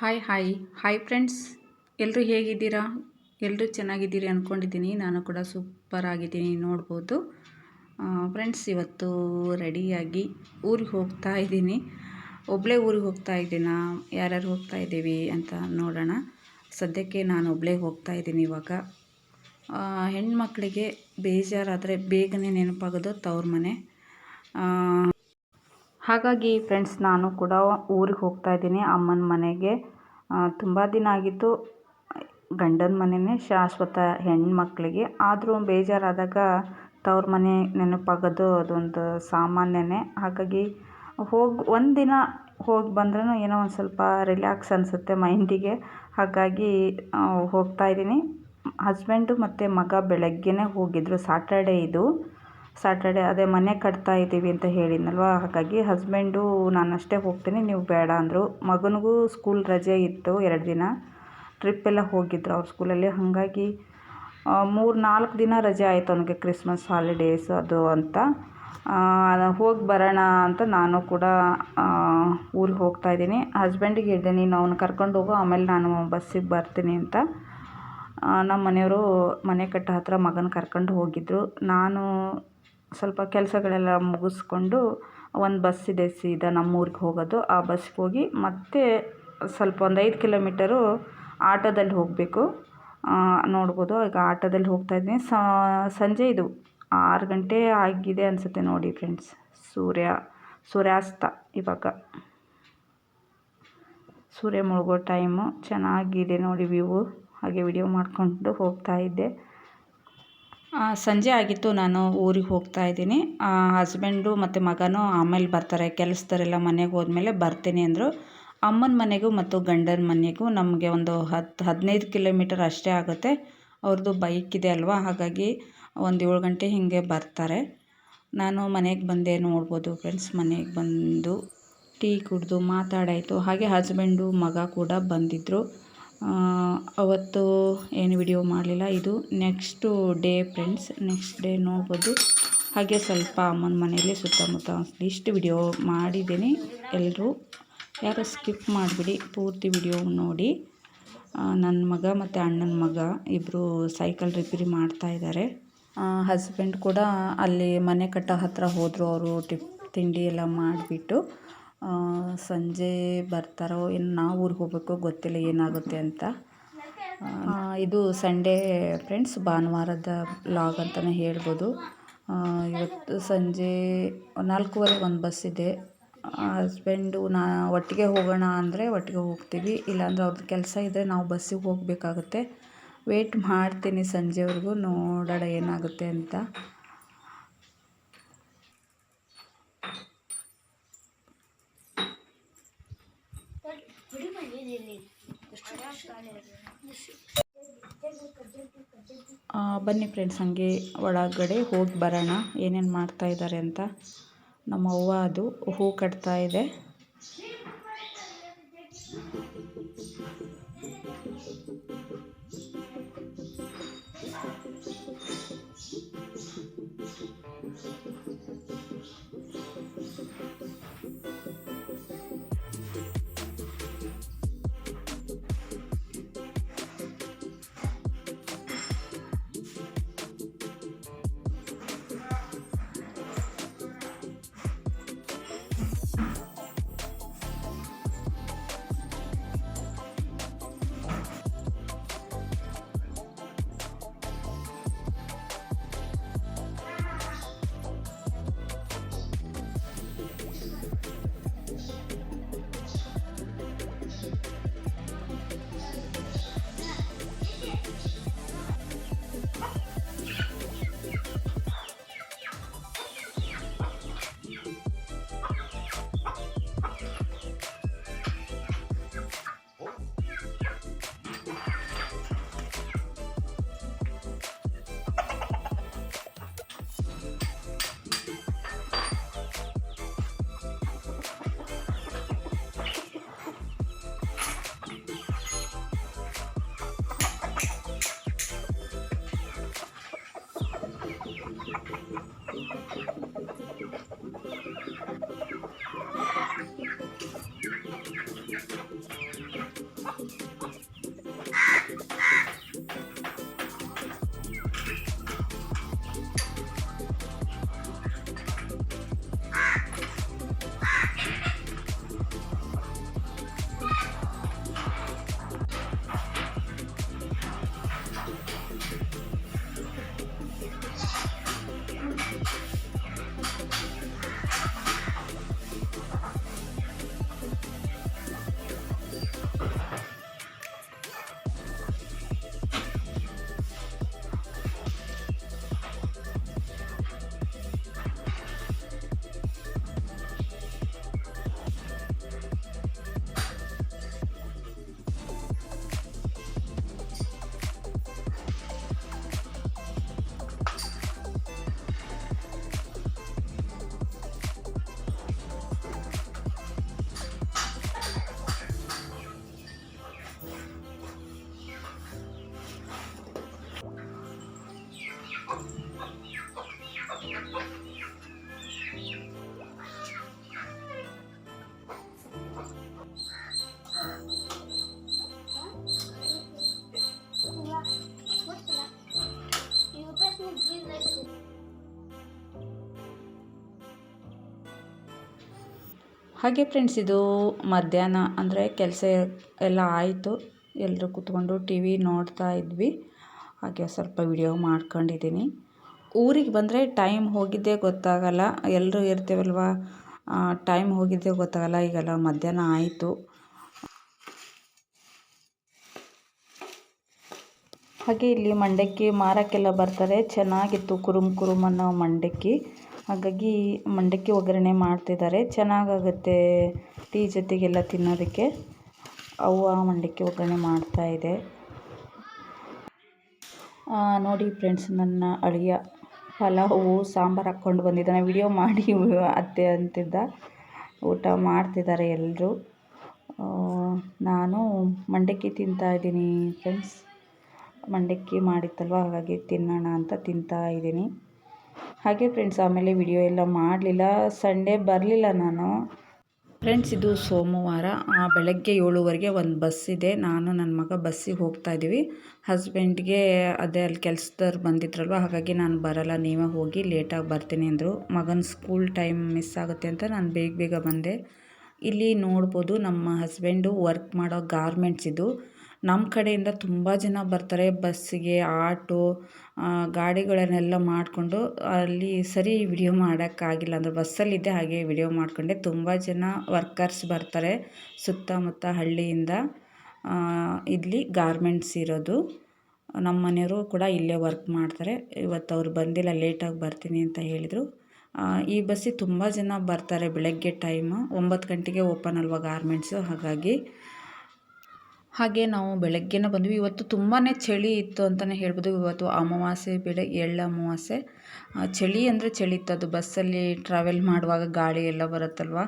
Hi hi hi friends ಎಲ್ಲರೂ ಹೇಗಿದ್ದೀರಾ? ಎಲ್ಲರೂ ಚೆನ್ನಾಗಿದ್ದೀರಿ ಅಂದ್ಕೊಂಡಿದ್ದೀನಿ ನಾನು ಕೂಡ ಸೂಪರ್ ಆಗಿದ್ದೀನಿ. ನೋಡ್ಬೋದು. ಫ್ರೆಂಡ್ಸ್ ಇವತ್ತು ರೆಡಿಯಾಗಿ ಊರಿಗೆ ಹೋಗ್ತಾ ಇದ್ದೀನಿ. ಒಬ್ಬಳೇ ಊರಿಗೆ ಹೋಗ್ತಾ ಇದ್ದೀನಾ? ಯಾರ್ಯಾರು ಹೋಗ್ತಾ ಇದ್ದೀವಿ ಅಂತ ನೋಡೋಣ. ಸದ್ಯಕ್ಕೆ ನಾನು ಒಬ್ಬಳೇ ಹೋಗ್ತಾ ಇದ್ದೀನಿ ಇವಾಗ. ಹೆಣ್ಮಕ್ಳಿಗೆ ಬೇಜಾರಾದರೆ ಬೇಗನೆ ನೆನಪಾಗೋದು ತವ್ರ ಮನೆ. ಹಾಗಾಗಿ ಫ್ರೆಂಡ್ಸ್ ನಾನು ಕೂಡ ಊರಿಗೆ ಹೋಗ್ತಾ ಇದ್ದೀನಿ. ಅಮ್ಮನ ಮನೆಗೆ. ತುಂಬ ದಿನ ಆಗಿತ್ತು. ಗಂಡನ ಮನೆಯೇ ಶಾಶ್ವತ ಹೆಣ್ಮಕ್ಳಿಗೆ. ಆದರೂ ಬೇಜಾರಾದಾಗ ತವ್ರ ಮನೆ ನೆನಪಾಗೋದು ಅದೊಂದು ಸಾಮಾನ್ಯನೇ. ಹಾಗಾಗಿ ಹೋಗಿ ಒಂದಿನ ಹೋಗಿ ಬಂದ್ರೂ ಏನೋ ಒಂದು ಸ್ವಲ್ಪ ರಿಲ್ಯಾಕ್ಸ್ ಅನಿಸುತ್ತೆ ಮೈಂಡಿಗೆ. ಹಾಗಾಗಿ ಹೋಗ್ತಾ ಇದ್ದೀನಿ. ಹಸ್ಬೆಂಡು ಮತ್ತು ಮಗ ಬೆಳಗ್ಗೆನೇ ಹೋಗಿದ್ದರು ಸಾಟರ್ಡೇ ಇದು. ಸಾಟರ್ಡೆ ಅದೇ ಮನೆ ಕಟ್ತಾ ಇದ್ದೀವಿ ಅಂತ ಹೇಳಿದ್ನಲ್ವ? ಹಾಗಾಗಿ ಹಸ್ಬೆಂಡು ನಾನಷ್ಟೇ ಹೋಗ್ತೀನಿ, ನೀವು ಬೇಡ ಅಂದರು. ಮಗನಿಗೂ ಸ್ಕೂಲ್ ರಜೆ ಇತ್ತು ಎರಡು ದಿನ. ಟ್ರಿಪ್ ಎಲ್ಲ ಹೋಗಿದ್ರು ಅವ್ರ ಸ್ಕೂಲಲ್ಲಿ ಹಾಗಾಗಿ ಮೂರು ನಾಲ್ಕು ದಿನ ರಜೆ ಆಯಿತು ಅವನಿಗೆ ಕ್ರಿಸ್ಮಸ್ ಹಾಲಿಡೇಸ್ ಅದು ಅಂತ. ಹೋಗಿ ಬರೋಣ ಅಂತ ನಾನು ಕೂಡ ಊರಿಗೆ ಹೋಗ್ತಾ ಇದ್ದೀನಿ. ಹಸ್ಬೆಂಡಿಗೆ ಹೇಳಿದೆ, ನೀನು ಅವ್ನು ಕರ್ಕೊಂಡು ಹೋಗು, ಆಮೇಲೆ ನಾನು ಬಸ್ಸಿಗೆ ಬರ್ತೀನಿ ಅಂತ. ನಮ್ಮ ಮನೆಯವರು ಮನೆ ಕಟ್ಟ ಹತ್ತಿರ ಮಗನ ಕರ್ಕೊಂಡು ಹೋಗಿದ್ದರು ನಾನು ಸ್ವಲ್ಪ ಕೆಲಸಗಳೆಲ್ಲ ಮುಗಿಸ್ಕೊಂಡು ಒಂದು ಬಸ್ ಇದೆ ಸೀದಾ ನಮ್ಮೂರಿಗೆ ಹೋಗೋದು. ಆ ಬಸ್ಗೆ ಹೋಗಿ ಮತ್ತೆ ಸ್ವಲ್ಪ ಒಂದು ಐದು ಕಿಲೋಮೀಟರು ಆಟೋದಲ್ಲಿ ಹೋಗಬೇಕು. ನೋಡ್ಬೋದು. ಈಗ ಆಟೋದಲ್ಲಿ ಹೋಗ್ತಾ ಇದ್ದೀನಿ. ಸಂಜೆ ಇದು. ಆರು ಗಂಟೆ ಆಗಿದೆ ಅನಿಸುತ್ತೆ ನೋಡಿ ಫ್ರೆಂಡ್ಸ್ ಸೂರ್ಯ ಸೂರ್ಯಾಸ್ತ ಇವಾಗ. ಸೂರ್ಯ ಮುಳುಗೋ ಟೈಮು ಚೆನ್ನಾಗಿದೆ ನೋಡಿ ವ್ಯೂವು ಹಾಗೆ ವಿಡಿಯೋ ಮಾಡಿಕೊಂಡು ಹೋಗ್ತಾ ಇದ್ದೆ. ಆ, ಸಂಜೆ ಆಗಿತ್ತು ನಾನು ಊರಿಗೆ ಹೋಗ್ತಾ ಇದ್ದೀನಿ. ಹಸ್ಬೆಂಡು ಮತ್ತು ಮಗನೂ ಆಮೇಲೆ ಬರ್ತಾರೆ. ಕೆಲಸದವರೆಲ್ಲ ಮನೆಗೆ ಹೋದ್ಮೇಲೆ ಬರ್ತೀನಿ ಅಂದರು. ಅಮ್ಮನ ಮನೆಗೂ ಮತ್ತು ಗಂಡನ ಮನೆಗೂ ನಮಗೆ ಒಂದು ಹತ್ತು ಹದಿನೈದು ಕಿಲೋಮೀಟರ್ ಅಷ್ಟೇ ಆಗುತ್ತೆ. ಅವ್ರದ್ದು ಬೈಕ್ ಇದೆ ಅಲ್ವಾ? ಹಾಗಾಗಿ ಒಂದು ಏಳು ಗಂಟೆ ಹೀಗೆ ಬರ್ತಾರೆ. ನಾನು ಮನೆಗೆ ಬಂದೆ ನೋಡ್ಬೋದು ಫ್ರೆಂಡ್ಸ್ ಮನೆಗೆ ಬಂದು ಟೀ ಕುಡಿದು ಮಾತಾಡಾಯಿತು. ಹಾಗೆ ಹಸ್ಬೆಂಡು ಮಗ ಕೂಡ ಬಂದಿದ್ದರು ಅವತ್ತು ಏನು ವಿಡಿಯೋ ಮಾಡಲಿಲ್ಲ. ಇದು next day friends next day ನೋಡ್ಬೋದು. ಹಾಗೆ ಸ್ವಲ್ಪ ಅಮ್ಮನ ಮನೆಯಲ್ಲಿ ಸುತ್ತಮುತ್ತ ಇಷ್ಟು ವಿಡಿಯೋ ಮಾಡಿದ್ದೀನಿ. ಎಲ್ಲರೂ ಯಾರು ಸ್ಕಿಪ್ ಮಾಡಿಬಿಡಿ, ಪೂರ್ತಿ ವಿಡಿಯೋ ನೋಡಿ. ನನ್ನ ಮಗ ಮತ್ತು ಅಣ್ಣನ ಮಗ ಇಬ್ಬರು ಸೈಕಲ್ ರಿಪೇರಿ ಮಾಡ್ತಾ ಇದ್ದಾರೆ. ಹಸ್ಬೆಂಡ್ ಕೂಡ ಅಲ್ಲಿ ಮನೆ ಕಟ್ಟೋ ಹತ್ರ ಹೋದರು, ಅವರು ಟಿಫ್ ತಿಂಡಿ ಎಲ್ಲ ಮಾಡಿಬಿಟ್ಟು. ಸಂಜೆ ಬರ್ತಾರೋ ಇನ್ನು ನಾವು ಊರಿಗೆ ಹೋಗಬೇಕು ಗೊತ್ತಿಲ್ಲ ಏನಾಗುತ್ತೆ ಅಂತ. ಇದು ಸಂಡೇ ಫ್ರೆಂಡ್ಸ್, ಭಾನುವಾರದ ಲಾಗ್ ಅಂತಲೇ ಹೇಳ್ಬೋದು. ಇವತ್ತು ಸಂಜೆ ನಾಲ್ಕೂವರೆಗೆ ಒಂದು ಬಸ್ ಇದೆ. ಹಸ್ಬೆಂಡು, ನಾ ಒಟ್ಟಿಗೆ ಹೋಗೋಣ ಅಂದರೆ ಒಟ್ಟಿಗೆ ಹೋಗ್ತೀವಿ. ಇಲ್ಲಾಂದ್ರೆ ಅವ್ರದ್ದು ಕೆಲಸ ಇದ್ದರೆ ನಾವು ಬಸ್ಸಿಗೆ ಹೋಗಬೇಕಾಗುತ್ತೆ. ವೇಟ್ ಮಾಡ್ತೀನಿ ಸಂಜೆವರೆಗೂ, ನೋಡೋಣ ಏನಾಗುತ್ತೆ ಅಂತ ಆ, ಬನ್ನಿ ಫ್ರೆಂಡ್ಸ್ ಹಾಗೆ ಒಳಗಡೆ ಹೋಗಿ ಬರೋಣ. ಏನೇನು ಮಾಡ್ತಾ ಇದ್ದಾರೆ ಅಂತ. ನಮ್ಮ ಅವ್ವ ಅದು ಹೂ ಕಟ್ತಾ ಇದೆ. ಹಾಗೆ ಫ್ರೆಂಡ್ಸ್ ಇದು ಮಧ್ಯಾಹ್ನ ಅಂದರೆ ಕೆಲಸ ಎಲ್ಲ ಆಯಿತು. ಎಲ್ಲರೂ ಕೂತ್ಕೊಂಡು ಟಿ ವಿ ನೋಡ್ತಾ ಇದ್ವಿ. ಹಾಗೆ ಸ್ವಲ್ಪ ವಿಡಿಯೋ ಮಾಡ್ಕೊಂಡಿದ್ದೀನಿ. ಊರಿಗೆ ಬಂದರೆ ಟೈಮ್ ಹೋಗಿದ್ದೇ ಗೊತ್ತಾಗಲ್ಲ. ಎಲ್ಲರೂ ಇರ್ತೀವಲ್ವಾ? ಟೈಮ್ ಹೋಗಿದ್ದೇ ಗೊತ್ತಾಗಲ್ಲ. ಈಗೆಲ್ಲ ಮಧ್ಯಾಹ್ನ ಆಯಿತು. ಹಾಗೆ ಇಲ್ಲಿ ಮಂಡಕ್ಕಿ ಮಾರೋಕ್ಕೆಲ್ಲ ಬರ್ತಾರೆ. ಚೆನ್ನಾಗಿತ್ತು ಕುರುಮ್ ಕುರುಮ್ ಅನ್ನೋ ಮಂಡಕ್ಕಿ. ಹಾಗಾಗಿ ಮಂಡಕ್ಕಿ ಒಗ್ಗರಣೆ ಮಾಡ್ತಿದ್ದಾರೆ. ಚೆನ್ನಾಗಾಗುತ್ತೆ ಟೀ ಜೊತೆಗೆಲ್ಲ ತಿನ್ನೋದಕ್ಕೆ. ಅವ್ವ ಮಂಡಕ್ಕಿ ಒಗ್ಗರಣೆ ಮಾಡ್ತಾ ಇದೆ. ನೋಡಿ ಫ್ರೆಂಡ್ಸ್, ನನ್ನ ಅಳಿಯ ಪಲಾವು ಸಾಂಬಾರು ಹಾಕ್ಕೊಂಡು ಬಂದಿದ್ದಾನೆ. ವಿಡಿಯೋ ಮಾಡಿ ಅತ್ತೆ ಅಂತಿದ್ದ. ಊಟ ಮಾಡ್ತಿದ್ದಾರೆ ಎಲ್ಲರೂ ನಾನು ಮಂಡಕ್ಕಿ ತಿಂತಾಯಿದ್ದೀನಿ ಫ್ರೆಂಡ್ಸ್. ಮಂಡಕ್ಕಿ ಮಾಡಿತ್ತಲ್ವ? ಹಾಗಾಗಿ ತಿನ್ನೋಣ ಅಂತ ತಿಂತಾ ಇದ್ದೀನಿ. ಹಾಗೆ ಫ್ರೆಂಡ್ಸ್ ಆಮೇಲೆ ವಿಡಿಯೋ ಎಲ್ಲ ಮಾಡಲಿಲ್ಲ. ಸಂಡೇ ಬರಲಿಲ್ಲ ನಾನು. ಫ್ರೆಂಡ್ಸ್ ಇದು ಸೋಮವಾರ ಬೆಳಗ್ಗೆ ಏಳುವರೆಗೆ ಒಂದು ಬಸ್ ಇದೆ. ನಾನು ನನ್ನ ಮಗ ಬಸ್ಸಿಗೆ ಹೋಗ್ತಾ ಇದ್ದೀವಿ. ಹಸ್ಬೆಂಡ್ಗೆ ಅದೇ ಅಲ್ಲಿ ಕೆಲಸದವ್ರು ಬಂದಿದ್ರಲ್ವ? ಹಾಗಾಗಿ ನಾನು ಬರಲ್ಲ. ನೀವೇ ಹೋಗಿ ಲೇಟಾಗಿ ಬರ್ತೀನಿ ಅಂದರು. ಮಗನ ಸ್ಕೂಲ್ ಟೈಮ್ ಮಿಸ್ ಆಗುತ್ತೆ ಅಂತ ನಾನು ಬೇಗ ಬೇಗ ಬಂದೆ. ಇಲ್ಲಿ ನೋಡ್ಬೋದು ನಮ್ಮ ಹಸ್ಬೆಂಡು ವರ್ಕ್ ಮಾಡೋ ಗಾರ್ಮೆಂಟ್ಸ್ ಇದು. ನಮ್ಮ ಕಡೆಯಿಂದ ತುಂಬ ಜನ ಬರ್ತಾರೆ ಬಸ್ಸಿಗೆ, ಆಟೋ ಗಾಡಿಗಳನ್ನೆಲ್ಲ ಮಾಡಿಕೊಂಡು ಅಲ್ಲಿ ಸರಿ ವಿಡಿಯೋ ಮಾಡೋಕ್ಕಾಗಿಲ್ಲ ಅಂದರೆ ಬಸ್ಸಲ್ಲಿದ್ದೆ ಹಾಗೆ ವಿಡಿಯೋ ಮಾಡಿಕೊಂಡೆ. ತುಂಬ ಜನ ವರ್ಕರ್ಸ್ ಬರ್ತಾರೆ ಸುತ್ತಮುತ್ತ ಹಳ್ಳಿಯಿಂದ. ಇಲ್ಲಿ ಗಾರ್ಮೆಂಟ್ಸ್ ಇರೋದು. ನಮ್ಮ ಮನೆಯವರು ಕೂಡ ಇಲ್ಲೇ ವರ್ಕ್ ಮಾಡ್ತಾರೆ. ಇವತ್ತು ಅವ್ರು ಬಂದಿಲ್ಲ ಲೇಟಾಗಿ ಬರ್ತೀನಿ ಅಂತ ಹೇಳಿದರು. ಈ ಬಸ್ಸಿಗೆ ತುಂಬ ಜನ ಬರ್ತಾರೆ ಬೆಳಗ್ಗೆ ಟೈಮು ಒಂಬತ್ತು ಗಂಟೆಗೆ ಓಪನ್ ಅಲ್ವಾ ಗಾರ್ಮೆಂಟ್ಸು ಹಾಗಾಗಿ ಹಾಗೆ ನಾವು ಬೆಳಗ್ಗೆನೇ ಬಂದ್ವಿ. ಇವತ್ತು ತುಂಬಾ ಚಳಿ ಇತ್ತು ಅಂತಲೇ ಹೇಳ್ಬೋದು. ಇವತ್ತು ಅಮಾವಾಸ್ಯೆ, ಬೆಳೆ, ಎಳ್ಳು ಅಮಾವಾಸ್ಯೆ. ಚಳಿ ಅಂದರೆ ಚಳಿ ಇತ್ತು. ಅದು ಬಸ್ಸಲ್ಲಿ ಟ್ರಾವೆಲ್ ಮಾಡುವಾಗ ಗಾಳಿ ಎಲ್ಲ ಬರುತ್ತಲ್ವ?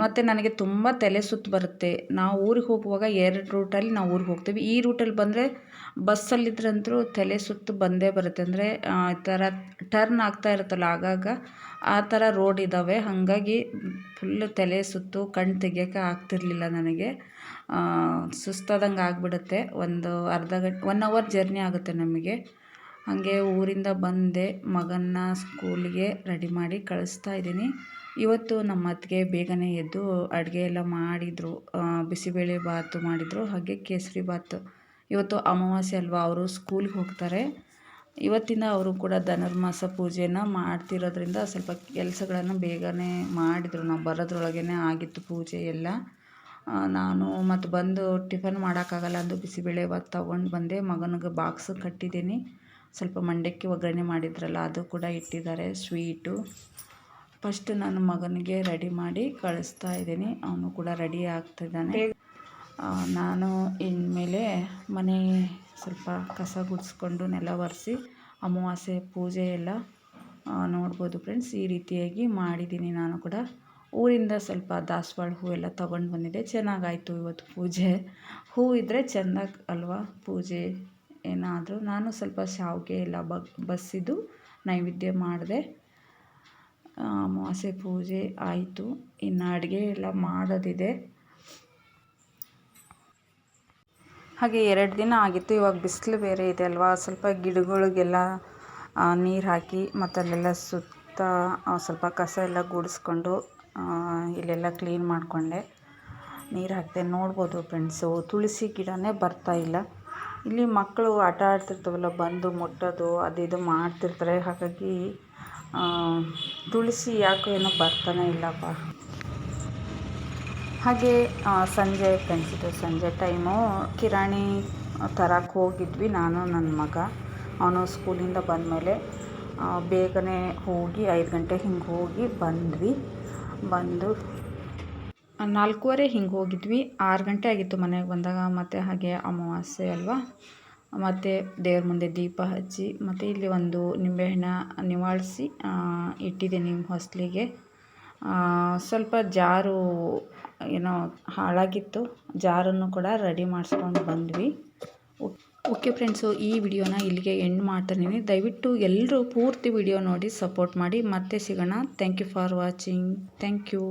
ಮತ್ತು ನನಗೆ ತುಂಬ ತಲೆ ಸುತ್ತು ಬರುತ್ತೆ. ನಾವು ಊರಿಗೆ ಹೋಗುವಾಗ ಎರಡು ರೂಟಲ್ಲಿ ನಾವು ಊರಿಗೆ ಹೋಗ್ತೀವಿ. ಈ ರೂಟಲ್ಲಿ ಬಂದರೆ ಬಸ್ಸಲ್ಲಿದ್ರಂತೂ ತಲೆ ಸುತ್ತು ಬಂದೇ ಬರುತ್ತೆ. ಅಂದರೆ ಈ ಥರ ಟರ್ನ್ ಆಗ್ತಾ ಇರುತ್ತಲ್ಲ, ಆಗಾಗ ಆ ಥರ ರೋಡ್ ಇದ್ದಾವೆ. ಹಾಗಾಗಿ ಫುಲ್ ತಲೆ ಸುತ್ತು, ಕಣ್ಣು ತೆಗಿಯೋಕ್ಕೆ ಆಗ್ತಿರಲಿಲ್ಲ ನನಗೆ. ಸುಸ್ತಾದಂಗೆ ಆಗಿಬಿಡುತ್ತೆ. ಒಂದು ಅರ್ಧ ಗಂಟೆ ಒನ್ ಅವರ್ ಜರ್ನಿ ಆಗುತ್ತೆ ನಮಗೆ. ಹಾಗೆ ಊರಿಂದ ಬಂದೆ, ಮಗನ್ನ ಸ್ಕೂಲಿಗೆ ರೆಡಿ ಮಾಡಿ ಕಳಿಸ್ತಾ ಇದ್ದೀನಿ. ಇವತ್ತು ನಮ್ಮ ಅತ್ತಿಗೆ ಬೇಗನೆ ಎದ್ದು ಅಡುಗೆ ಎಲ್ಲ ಮಾಡಿದರು ಬಿಸಿಬೇಳೆ ಬಾತು ಮಾಡಿದರು, ಹಾಗೆ ಕೇಸರಿ ಬಾತು. ಇವತ್ತು ಅಮಾವಾಸ್ಯೆ ಅಲ್ವಾ, ಅವರು ಸ್ಕೂಲ್ಗೆ ಹೋಗ್ತಾರೆ. ಇವತ್ತಿಂದ ಅವರು ಕೂಡ ಧನುರ್ಮಾಸ ಪೂಜೆನ ಮಾಡ್ತಿರೋದ್ರಿಂದ ಸ್ವಲ್ಪ ಕೆಲಸಗಳನ್ನು ಬೇಗನೆ ಮಾಡಿದರು. ನಾವು ಬರೋದ್ರೊಳಗೇ ಆಗಿತ್ತು ಪೂಜೆ ಎಲ್ಲ. ನಾನು ಮತ್ತು ಬಂದು ಟಿಫನ್ ಮಾಡೋಕ್ಕಾಗಲ್ಲ ಅಂದು ಬಿಸಿಬೇಳೆಭಾತ್ ತೊಗೊಂಡು ಬಂದೆ. ಮಗನಿಗೆ ಬಾಕ್ಸ್ ಕಟ್ಟಿದ್ದೀನಿ. ಸ್ವಲ್ಪ ಮಂಡಕ್ಕಿ ಒಗ್ಗರಣೆ ಮಾಡಿದ್ರಲ್ಲ, ಅದು ಕೂಡ ಇಟ್ಟಿದ್ದಾರೆ ಸ್ವೀಟು ಫಸ್ಟ್ ನನ್ನ ಮಗನಿಗೆ ರೆಡಿ ಮಾಡಿ ಕಳಿಸ್ತಾ ಇದ್ದೀನಿ. ಅವನು ಕೂಡ ರೆಡಿ ಆಗ್ತಿದ್ದಾನೆ. ನಾನು ಇನ್ಮೇಲೆ ಮನೆ ಸ್ವಲ್ಪ ಕಸ ಗುಡಿಸ್ಕೊಂಡು ನೆಲ ಒರೆಸಿ, ಅಮಾವಾಸ್ಯೆ ಪೂಜೆ ಎಲ್ಲ ನೋಡ್ಬೋದು ಫ್ರೆಂಡ್ಸ್ ಈ ರೀತಿಯಾಗಿ ಮಾಡಿದ್ದೀನಿ ನಾನು ಕೂಡ. ಊರಿಂದ ಸ್ವಲ್ಪ ದಾಸವಾಳ ಹೂವೆಲ್ಲ ತಗೊಂಡು ಬಂದಿದ್ದೆ. ಚೆನ್ನಾಗಾಯಿತು ಇವತ್ತು ಪೂಜೆ. ಹೂ ಇದ್ದರೆ ಚೆಂದ ಅಲ್ವಾ ಪೂಜೆ? ಏನಾದರೂ ನಾನು ಸ್ವಲ್ಪ ಶಾವಿಗೆ ಎಲ್ಲ ಬಸಿದು ನೈವೇದ್ಯ ಮಾಡಿದೆ. ಅಮಾವಾಸ್ಯೆ ಪೂಜೆ ಆಯಿತು. ಇನ್ನು ಅಡುಗೆ ಎಲ್ಲ ಮಾಡೋದಿದೆ. ಹಾಗೆ ಎರಡು ದಿನ ಆಗಿತ್ತು. ಇವಾಗ ಬಿಸಿಲು ಬೇರೆ ಇದೆ ಅಲ್ವಾ? ಸ್ವಲ್ಪ ಗಿಡಗಳಿಗೆಲ್ಲ ನೀರು ಹಾಕಿ ಮತ್ತು ಅಲ್ಲೆಲ್ಲ ಸುತ್ತ ಸ್ವಲ್ಪ ಕಸ ಎಲ್ಲ ಗುಡಿಸ್ಕೊಂಡು ಇಲ್ಲೆಲ್ಲ ಕ್ಲೀನ್ ಮಾಡಿಕೊಂಡೆ. ನೀರು ಹಾಕಿದೆ ನೋಡ್ಬೋದು ಫ್ರೆಂಡ್ಸು ತುಳಸಿ ಗಿಡನೇ ಇಲ್ಲ. ಇಲ್ಲಿ ಮಕ್ಕಳು ಆಟ ಆಡ್ತಿರ್ತವಲ್ಲ, ಬಂದು ಮುಟ್ಟೋದು, ಅದು ಇದು ಮಾಡ್ತಿರ್ತಾರೆ. ಹಾಗಾಗಿ ತುಳಸಿ ಯಾಕೋ ಏನೋ ಬರ್ತಾನೆ ಇಲ್ಲಪ್ಪ. ಹಾಗೆ ಸಂಜೆ ಫ್ರೆಂಡ್ಸ್ ಇದು ಸಂಜೆ ಟೈಮು ಕಿರಾಣಿ ತರಕ್ಕೆ ಹೋಗಿದ್ವಿ ನಾನು ನನ್ನ ಮಗ. ಅವನು ಸ್ಕೂಲಿಂದ ಬಂದಮೇಲೆ ಬೇಗನೆ ಹೋಗಿ ಐದು ಗಂಟೆ ಹಿಂಗೆ ಹೋಗಿ ಬಂದ್ವಿ. ಬಂದು ನಾಲ್ಕೂವರೆ ಹಿಂಗೆ ಹೋಗಿದ್ವಿ. ಆರು ಗಂಟೆ ಆಗಿತ್ತು ಮನೆಗೆ ಬಂದಾಗ. ಮತ್ತು ಹಾಗೆ ಅಮಾವಾಸ್ಯೆ ಅಲ್ವಾ? ಮತ್ತು ದೇವ್ರ ಮುಂದೆ ದೀಪ ಹಚ್ಚಿ, ಮತ್ತು ಇಲ್ಲಿ ಒಂದು ನಿಂಬೆಹಣ್ಣ ನಿವಾಳಿಸಿ ಇಟ್ಟಿದ್ದೀನಿ ಹೊಸಲಿಗೆ. ಸ್ವಲ್ಪ ಜಾರು, ಏನೋ ಹಾಳಾಗಿತ್ತು. ಜಾರನ್ನು ಕೂಡ ರೆಡಿ ಮಾಡಿಸ್ಕೊಂಡು ಬಂದ್ವಿ. ಓಕೆ ಫ್ರೆಂಡ್ಸು ಈ ವಿಡಿಯೋನ ಇಲ್ಲಿಗೆ ಎಂಡ್ ಮಾಡ್ತಾಯಿದ್ದೀನಿ ದಯವಿಟ್ಟು ಎಲ್ಲರೂ ಪೂರ್ತಿ ವಿಡಿಯೋ ನೋಡಿ ಸಪೋರ್ಟ್ ಮಾಡಿ. ಮತ್ತೆ ಸಿಗೋಣ. Thank you for watching thank you